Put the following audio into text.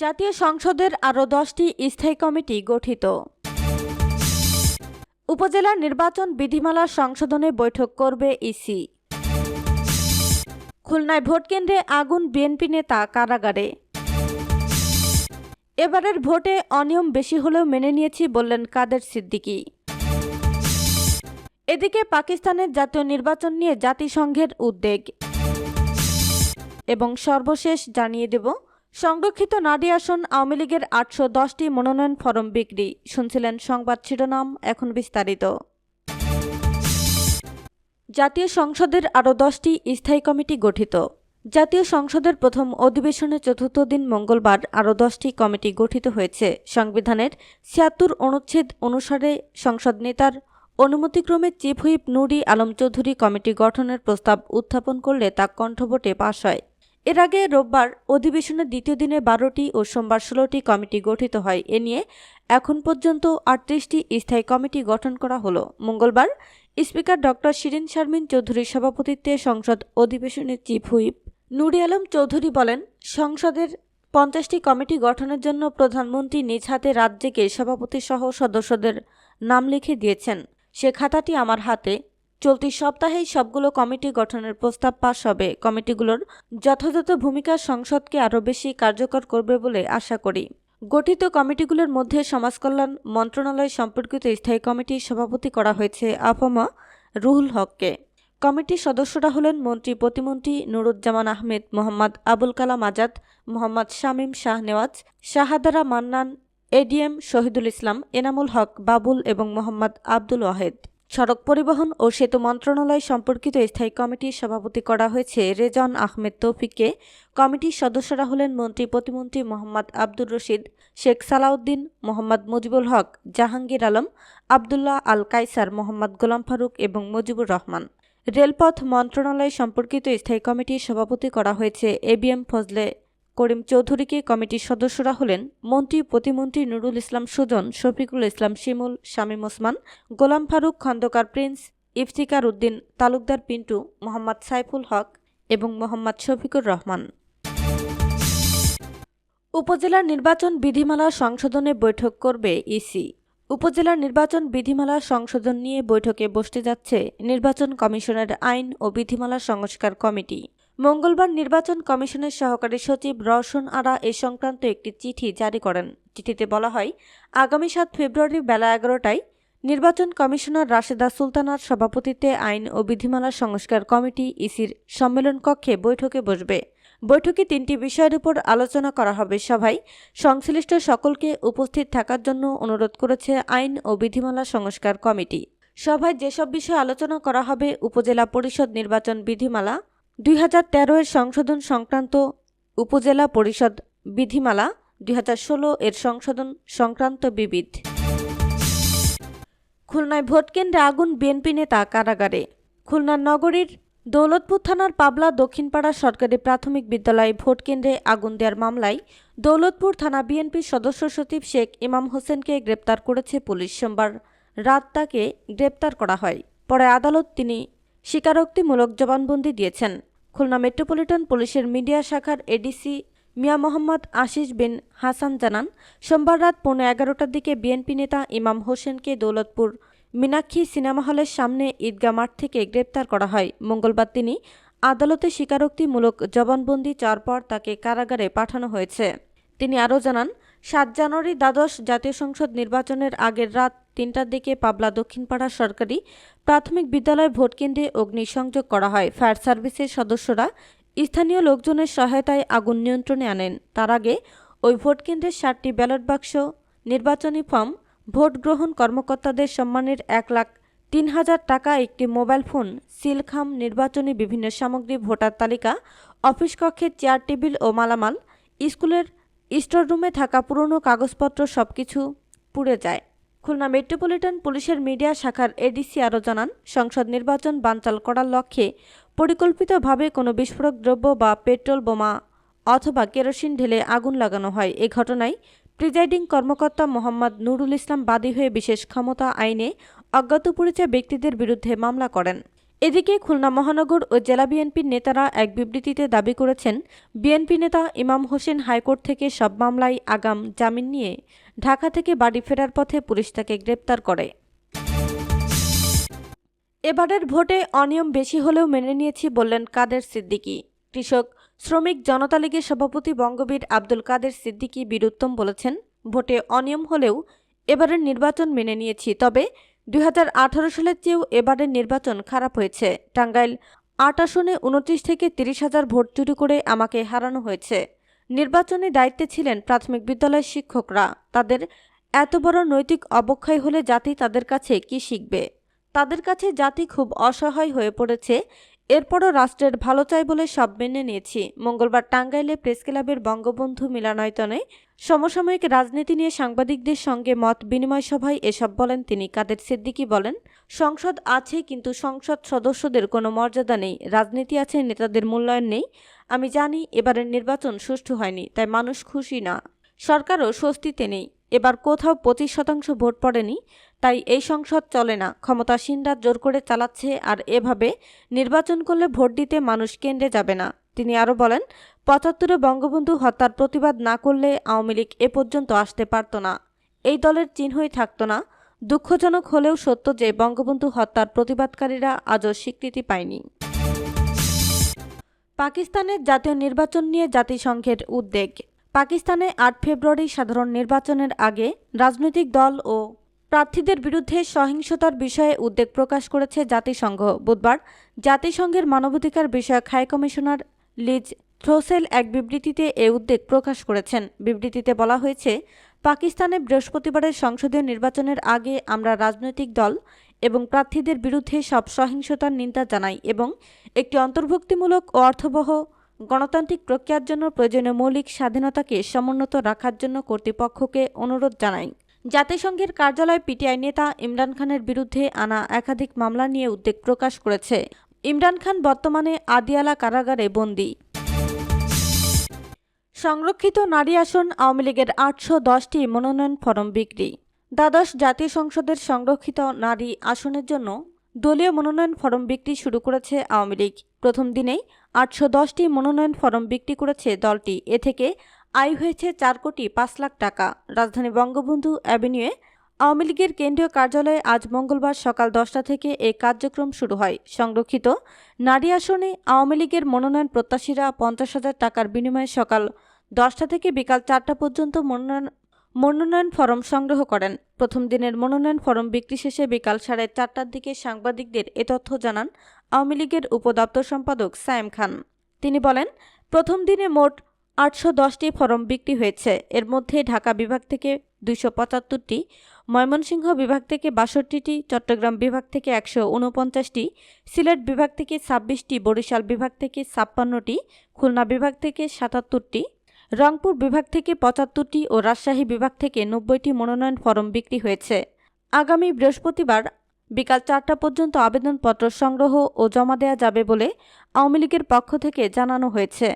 জাতীয় সংসদের আরও দশটি স্থায়ী কমিটি গঠিত। উপজেলা নির্বাচন বিধিমালা সংশোধনে বৈঠক করবে ইসি। খুলনায় ভোটকেন্দ্রে আগুন বিএনপি নেতা কারাগারে। এবারের ভোটে অনিয়ম বেশি হলেও মেনে নিয়েছি বললেন কাদের সিদ্দিকী। এদিকে পাকিস্তানের জাতীয় নির্বাচন নিয়ে জাতিসংঘের উদ্বেগ। এবং সর্বশেষ জানিয়ে দেব সংরক্ষিত নারী আসন আওয়ামী লীগের আটশো দশটি মনোনয়ন ফরম বিক্রি। শুনছিলেন সংবাদ শিরোনাম, এখন বিস্তারিত। জাতীয় সংসদের আরও দশটি স্থায়ী কমিটি গঠিত। জাতীয় সংসদের প্রথম অধিবেশনের চতুর্থ দিন মঙ্গলবার আরও দশটি কমিটি গঠিত হয়েছে। সংবিধানের ছিয়াত্তর অনুচ্ছেদ অনুসারে সংসদ নেতার অনুমতিক্রমে chief whip Noori Alam Chowdhury committee গঠনের প্রস্তাব উত্থাপন করলে তা কণ্ঠভোটে পাশ হয়। এর আগে রোববার অধিবেশনের দ্বিতীয় দিনে বারোটি ও সোমবার ষোলোটি কমিটি গঠিত হয়। এ নিয়ে এখন পর্যন্ত আটত্রিশটি স্থায়ী কমিটি গঠন করা হলো। মঙ্গলবার স্পিকার ডক্টর শিরিন শারমিন চৌধুরীর সভাপতিত্বে সংসদ অধিবেশনের চিফ হুইপ নুরি আলম চৌধুরী বলেন, সংসদের পঞ্চাশটি কমিটি গঠনের জন্য প্রধানমন্ত্রী নিজ হাতে রাজ্যকে সভাপতি সহ সদস্যদের নাম লিখে দিয়েছেন। সে খাতাটি আমার হাতে। চলতি সপ্তাহেই সবগুলো কমিটি গঠনের প্রস্তাব পাশ হবে। কমিটিগুলোর যথাযথ ভূমিকা সংসদকে আরও বেশি কার্যকর করবে বলে আশা করি। গঠিত কমিটিগুলোর মধ্যে সমাজকল্যাণ মন্ত্রণালয় সম্পর্কিত স্থায়ী কমিটির সভাপতি করা হয়েছে আফমা রুহুল হককে। কমিটির সদস্যরা হলেন মন্ত্রী প্রতিমন্ত্রী নুরুজ্জামান আহমেদ, মোহাম্মদ আবুল কালাম আজাদ, মোহাম্মদ শামীম শাহ নেওয়াজ, শাহাদারা মান্নান এডিএম শহীদুল ইসলাম, এনামুল হক বাবুল এবং মোহাম্মদ আব্দুল ওয়াহেদ। সড়ক পরিবহন ও সেতু মন্ত্রণালয় সম্পর্কিত স্থায়ী কমিটির সভাপতি করা হয়েছে রেজন আহমেদ তৌফিককে। কমিটির সদস্যরা হলেন মন্ত্রী, প্রতিমন্ত্রী মোহাম্মদ আব্দুর রশিদ, শেখ সালাউদ্দিন, মোহাম্মদ মুজিবুল হক, জাহাঙ্গীর আলম, আবদুল্লাহ আল কাইসার মোহাম্মদ গোলাম ফারুক এবং মুজিবুর রহমান। রেলপথ মন্ত্রণালয় সম্পর্কিত স্থায়ী কমিটির সভাপতি করা হয়েছে এবিএম ফজলে করিম চৌধুরীকে কমিটির সদস্যরা হলেন মন্ত্রী, প্রতিমন্ত্রী নুরুল ইসলাম সুজন, শফিকুল ইসলাম শিমুল, শামীম ওসমান, গোলাম ফারুক খন্দকার প্রিন্স, ইফতিকার উদ্দিন, তালুকদার পিন্টু, মোহাম্মদ সাইফুল হক এবং মোহাম্মদ শফিকুর রহমান। উপজেলার নির্বাচন বিধিমালা সংশোধনে বৈঠক করবে ইসি। উপজেলার নির্বাচন বিধিমালা সংশোধন নিয়ে বৈঠকে বসতে যাচ্ছে নির্বাচন কমিশনের আইন ও বিধিমালা সংস্কার কমিটি। মঙ্গলবার নির্বাচন কমিশনের সহকারী সচিব রওশন আরা এ সংক্রান্ত একটি চিঠি জারি করেন। চিঠিতে বলা হয়, আগামী সাত ফেব্রুয়ারি বেলা এগারোটায় নির্বাচন কমিশনার রাশেদা সুলতানার সভাপতিত্বে আইন ও বিধিমালা সংস্কার কমিটি ইসির সম্মেলন কক্ষে বৈঠকে বসবে। বৈঠকে তিনটি বিষয়ের উপর আলোচনা করা হবে সভায়। সংশ্লিষ্ট সকলকে উপস্থিত থাকার জন্য অনুরোধ করেছে আইন ও বিধিমালা সংস্কার কমিটি। সভায় যেসব বিষয়ে আলোচনা করা হবে, উপজেলা পরিষদ নির্বাচন বিধিমালা দুই হাজার তেরো এর সংশোধন সংক্রান্ত উপজেলা পরিষদ বিধিমালা, দুই হাজার ষোলো এর সংশোধন সংক্রান্ত বিবিধ। খুলনায় ভোটকেন্দ্রে আগুন বিএনপি নেতা কারাগারে। খুলনার নগরীর দৌলতপুর থানার পাবলা দক্ষিণপাড়া সরকারি প্রাথমিক বিদ্যালয়ে ভোটকেন্দ্রে আগুন দেওয়ার মামলায় দৌলতপুর থানা বিএনপির সদস্য সচিব শেখ ইমাম হোসেনকে গ্রেপ্তার করেছে পুলিশ। সোমবার রাত তাকে গ্রেপ্তার করা হয়। পরে আদালত তিনি স্বীকারোক্তিমূলক জবানবন্দি দিয়েছেন। খুলনা মেট্রোপলিটন পুলিশের মিডিয়া শাখার এডিসি মিয়া মোহাম্মদ আশিস বিন হাসান জানান, সোমবার রাত পৌনে এগারোটার দিকে বিএনপি নেতা ইমাম হোসেনকে দৌলতপুর মীনাক্ষী সিনেমা হলের সামনে ঈদগাহ মাঠ থেকে গ্রেপ্তার করা হয়। মঙ্গলবার তিনি আদালতে স্বীকারোক্তিমূলক জবানবন্দি চাওয়ার পর তাকে কারাগারে পাঠানো হয়েছে। তিনি আরও জানান, সাত জানুয়ারি দ্বাদশ জাতীয় সংসদ নির্বাচনের আগের রাত তিনটার দিকে পাবলা দক্ষিণপাড়া সরকারি প্রাথমিক বিদ্যালয় ভোটকেন্দ্রে অগ্নিসংযোগ করা হয়। ফায়ার সার্ভিসের সদস্যরা স্থানীয় লোকজনের সহায়তায় আগুন নিয়ন্ত্রণে আনেন। তার আগে ওই ভোটকেন্দ্রের ষাটটি ব্যালট বাক্স, নির্বাচনী ফর্ম, ভোট গ্রহণ কর্মকর্তাদের সম্মানের এক লাখ তিন হাজার টাকা, একটি মোবাইল ফোন, সিলখাম নির্বাচনী বিভিন্ন সামগ্রী ভোটার তালিকা, অফিস কক্ষের চেয়ার টেবিল ও মালামাল, স্কুলের স্টোর রুমে থাকা পুরনো কাগজপত্র সবকিছু পুড়ে যায়। খুলনা মেট্রোপলিটন পুলিশের মিডিয়া শাখার এডিসি আরও জানান, সংসদ নির্বাচন বানচাল করার লক্ষ্যে পরিকল্পিতভাবে কোনো বিস্ফোরক দ্রব্য বা পেট্রোল বোমা অথবা কেরোসিন ঢেলে আগুন লাগানো হয়। এ ঘটনায় প্রিজাইডিং কর্মকর্তা মোহাম্মদ নুরুল ইসলাম বাদী হয়ে বিশেষ ক্ষমতা আইনে অজ্ঞাত পরিচয় ব্যক্তিদের বিরুদ্ধে মামলা করেন। এদিকে খুলনা মহানগর ও জেলা বিএনপির নেতারা এক বিবৃতিতে দাবি করেছেন, বিএনপি নেতা ইমাম হোসেন হাইকোর্ট থেকে সব মামলায় আগাম জামিন নিয়ে ঢাকা থেকে বাড়ি ফেরার পথে পুলিশ তাকে গ্রেপ্তার করে। এবারের ভোটে অনিয়ম বেশি হলেও মেনে নিয়েছি বললেন কাদের সিদ্দিকী। কৃষক, শ্রমিক জনতা লীগের সভাপতি বঙ্গবীর আব্দুল কাদের সিদ্দিকী বীরুত্তম বলেছেন, ভোটে অনিয়ম হলেও এবারের নির্বাচন মেনে নিয়েছি, তবে দুই হাজার আঠারো সালের চেয়েও এবারের নির্বাচন খারাপ হয়েছে। টাঙ্গাইল আট আসনে উনত্রিশ থেকে তিরিশ হাজার ভোট চুরি করে আমাকে হারানো হয়েছে। নির্বাচনে দায়িত্বে ছিলেন প্রাথমিক বিদ্যালয়ের শিক্ষকরা। তাদের এত বড় নৈতিক অবক্ষয় হলে জাতি তাদের কাছে কি শিখবে? তাদের কাছে জাতি খুব অসহায় হয়ে পড়েছে। এরপরও রাষ্ট্রের ভালো চাই বলে সব মেনে নিয়েছি। মঙ্গলবার টাঙ্গাইলে প্রেস ক্লাবের বঙ্গবন্ধু মিলনায়তনে সমসাময়িক রাজনীতি নিয়ে সাংবাদিকদের সঙ্গে মত বিনিময় সভায় এসব বলেন তিনি। কাদের সিদ্দিকী বলেন, সংসদ আছে, কিন্তু সংসদ সদস্যদের কোনো মর্যাদা নেই। রাজনীতি আছে, নেতাদের মূল্যায়ন নেই। আমি জানি এবারের নির্বাচন সুষ্ঠু হয়নি, তাই মানুষ খুশি না। সরকারও স্বস্তিতে নেই। এবার কোথাও পঁচিশ শতাংশ ভোট পড়েনি, তাই এই সংসদ চলে না। ক্ষমতাসীনরা জোর করে চালাচ্ছে আর এভাবে নির্বাচন করলে ভোট দিতে মানুষ কেন্দ্রে যাবে না। তিনি আরও বলেন, পঁচাত্তরে বঙ্গবন্ধু হত্যার প্রতিবাদ না করলে আওয়ামী লীগ এ পর্যন্ত আসতে পারত না। এই দলের চিহ্নই থাকত না। দুঃখজনক হলেও সত্য যে বঙ্গবন্ধু হত্যার প্রতিবাদকারীরা আজও স্বীকৃতি পায়নি। পাকিস্তানের জাতীয় নির্বাচন নিয়ে জাতিসংঘের উদ্বেগ। পাকিস্তানে আট ফেব্রুয়ারি সাধারণ নির্বাচনের আগে রাজনৈতিক দল ও প্রার্থীদের বিরুদ্ধে সহিংসতার বিষয়ে উদ্বেগ প্রকাশ করেছে জাতিসংঘ। বুধবার জাতিসংঘের মানবাধিকার বিষয়ক হাই কমিশনার লিজ থ্রোসেল এক বিবৃতিতে এ উদ্বেগ প্রকাশ করেছেন। বিবৃতিতে বলা হয়েছে, পাকিস্তানে বৃহস্পতিবারের সংসদীয় নির্বাচনের আগে আমরা রাজনৈতিক দল এবং প্রার্থীদের বিরুদ্ধে সব সহিংসতার নিন্দা জানাই এবং একটি অন্তর্ভুক্তিমূলক ও অর্থবহ গণতান্ত্রিক প্রক্রিয়ার জন্য প্রয়োজনীয় মৌলিক স্বাধীনতাকে সমুন্নত রাখার জন্য কর্তৃপক্ষকে অনুরোধ জানাই। জাতিসংঘের কার্যালয় পিটিআই নেতা ইমরান খানের বিরুদ্ধে আনা একাধিক মামলা নিয়ে উদ্বেগ প্রকাশ করেছে। ইমরান খান বর্তমানে আদিয়ালা কারাগারে বন্দী। সংরক্ষিত নারী আসন আওয়ামী লীগের আটশো দশটি মনোনয়ন ফরম বিক্রি। দ্বাদশ জাতীয় সংসদের সংরক্ষিত নারী আসনের জন্য দলীয় মনোনয়ন ফরম বিক্রি শুরু করেছে আওয়ামী লীগ। প্রথম দিনেই আটশো দশটি মনোনয়ন ফরম বিক্রি করেছে দলটি। এ থেকে আয় হয়েছে চার কোটি পাঁচ লাখ টাকা। রাজধানী বঙ্গবন্ধু অ্যাভিনিউয়ে আওয়ামী লীগের কেন্দ্রীয় কার্যালয়ে আজ মঙ্গলবার সকাল দশটা থেকে এই কার্যক্রম শুরু হয়। সংরক্ষিত নারী আসনে আওয়ামী লীগের মনোনয়ন প্রত্যাশীরা পঞ্চাশ হাজার টাকার বিনিময়ে সকাল দশটা থেকে বিকাল চারটা পর্যন্ত মনোনয়ন মনোনয়ন ফরম সংগ্রহ করেন। প্রথম দিনের মনোনয়ন ফরম বিক্রি শেষে বিকাল সাড়ে চারটার দিকে সাংবাদিকদের এ তথ্য জানান আওয়ামী লীগের উপদপ্তর সম্পাদক সায়েম খান। তিনি বলেন, প্রথম দিনে মোট আটশো দশটি ফরম বিক্রি হয়েছে। এর মধ্যে ঢাকা বিভাগ থেকে দুইশো পঁচাত্তরটি, ময়মনসিংহ বিভাগ থেকে বাষট্টিটি, চট্টগ্রাম বিভাগ থেকে একশো উনপঞ্চাশটি সিলেট বিভাগ থেকে ছাব্বিশটি, বরিশাল বিভাগ থেকে ছাপ্পান্নটি, খুলনা বিভাগ থেকে সাতাত্তরটি রংপুর বিভাগ থেকে পঁচাত্তরটি ও রাজশাহী বিভাগ থেকে নব্বইটি মনোনয়ন ফরম বিক্রি হয়েছে। আগামী বৃহস্পতিবার বিকাল চারটা পর্যন্ত আবেদনপত্র সংগ্রহ ও জমা দেয়া যাবে বলে আওয়ামী লীগের পক্ষ থেকে জানানো হয়েছে।